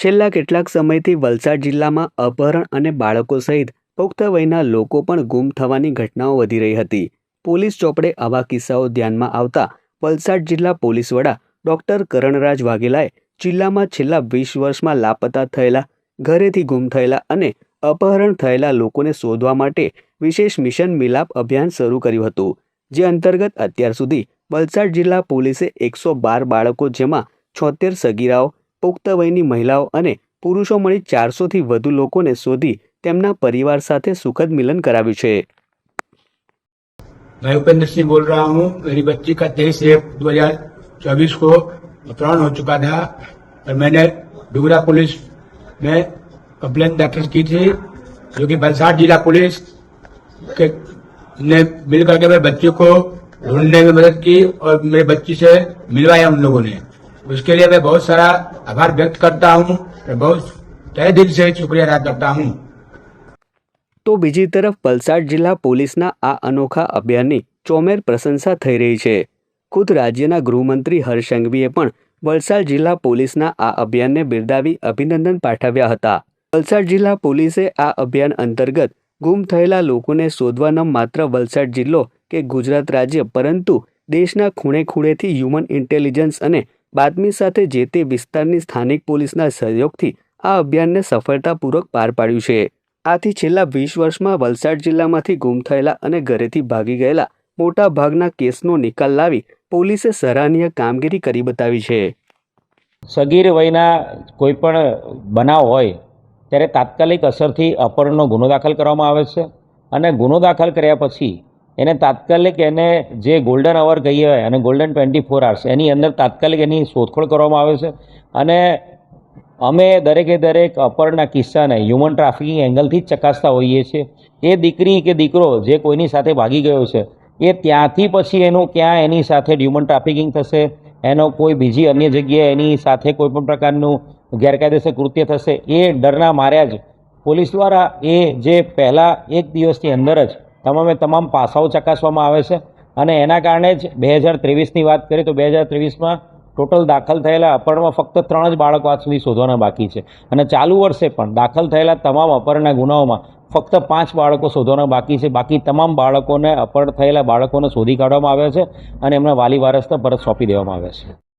છેલ્લા કેટલાક સમયથી વલસાડ જિલ્લામાં અપહરણ અને બાળકો સહિત પુખ્ત વયના લોકો પણ ગુમ થવાની ઘટનાઓ વધી રહી હતી. પોલીસ ચોપડે આવા કિસ્સાઓ ધ્યાનમાં આવતા વલસાડ જિલ્લા પોલીસ વડા ડોક્ટર કરણરાજ વાઘેલાએ જિલ્લામાં છેલ્લા વીસ વર્ષમાં લાપતા થયેલા, ઘરેથી ગુમ થયેલા અને અપહરણ થયેલા લોકોને શોધવા માટે વિશેષ મિશન મિલાપ અભિયાન શરૂ કર્યું હતું, જે અંતર્ગત અત્યાર સુધી વલસાડ જિલ્લા પોલીસે એકસો બાર બાળકો જેમાં છોતેર સગીરાઓ પુખ્ત વયની મહિલાઓ અને પુરુષો મળી ચારસોથી વધુ લોકોને શોધી તેમના પરિવાર સાથે સુખદ મિલન કરાવ્યું છે मैं उपेंद्र सिंह बोल रहा हूँ मेरी बच्ची का तेईस एक दो हजार चौबीस को अपहरण हो चुका था और मैंने डुगरा पुलिस में कंप्लेन दाखिल की थी जो कि वलसाड जिला पुलिस के ने मिल करके मेरे बच्चे को ढूंढने में मदद की और मेरे बच्ची से मिलवाया उन लोगों ने उसके लिए मैं बहुत सारा आभार व्यक्त करता हूँ मैं बहुत तय दिल से शुक्रिया अदा करता हूँ તો બીજી તરફ વલસાડ જિલ્લા પોલીસના આ અનોખા અભિયાનની ચોમેર પ્રશંસા થઈ રહી છે ખુદ રાજ્યના ગૃહમંત્રી હર્ષ સંઘવીએ પણ વલસાડ જિલ્લા પોલીસના આ અભિયાનને બિરદાવી અભિનંદન પાઠવ્યા હતા વલસાડ જિલ્લા પોલીસે આ અભિયાન અંતર્ગત ગુમ થયેલા લોકોને શોધવા ન માત્ર વલસાડ જિલ્લો કે ગુજરાત રાજ્ય પરંતુ દેશના ખૂણે ખૂણેથી હ્યુમન ઇન્ટેલિજન્સ અને બાતમી સાથે જે તે વિસ્તારની સ્થાનિક પોલીસના સહયોગથી આ અભિયાનને સફળતાપૂર્વક પાર પાડ્યું છે. આથી છેલ્લા વીસ વર્ષમાં વલસાડ જિલ્લામાંથી ગુમ થયેલા અને ઘરેથી ભાગી ગયેલા મોટા ભાગના કેસનો નિકાલ લાવી પોલીસે સરાહનીય કામગીરી કરી બતાવી છે. સગીર વયના કોઈ પણ બનાવ હોય, ત્યારે તાત્કાલિક અસરથી અપહરણનો ગુનો દાખલ કરવામાં આવે છે અને ગુનો દાખલ કર્યા પછી એને તાત્કાલિક એને જે ગોલ્ડન અવર કહીએ હોય, અને ગોલ્ડન ટ્વેન્ટી ફોર આવર્સ એની અંદર તાત્કાલિક એની શોધખોળ કરવામાં આવે છે. અને અમે દરેકે દરેક અપરના કિસ્સાને હ્યુમન ટ્રાફિકિંગ એંગલથી જ ચકાસતા હોઈએ છીએ. એ દીકરી કે દીકરો જે કોઈની સાથે ભાગી ગયો છે, એ ત્યાંથી પછી એનું ક્યાં એની સાથે હ્યુમન ટ્રાફિકિંગ થશે, એનો કોઈ બીજી અન્ય જગ્યાએ એની સાથે કોઈ પણ પ્રકારનું ગેરકાયદેસર કૃત્ય થશે, એ ડરના માર્યા જ. પોલીસ દ્વારા એ જે પહેલાં એક દિવસની અંદર જ તમામે તમામ પાસાઓ ચકાસવામાં આવે છે. અને એના કારણે જ બે હજાર ત્રેવીસની વાત કરીએ તો બે હજાર ત્રેવીસમાં ટોટલ દાખલ થયેલા અપહરણમાં ફક્ત ત્રણ જ બાળકો આજ સુધી શોધવાના બાકી છે. અને ચાલુ વર્ષે પણ દાખલ થયેલા તમામ અપહરણના ગુનાઓમાં ફક્ત પાંચ બાળકો શોધવાના બાકી છે. બાકી તમામ બાળકોને અપહરણ થયેલા બાળકોને શોધી કાઢવામાં આવ્યા છે અને એમના વાલી વારસને પરત સોંપી દેવામાં આવ્યા છે.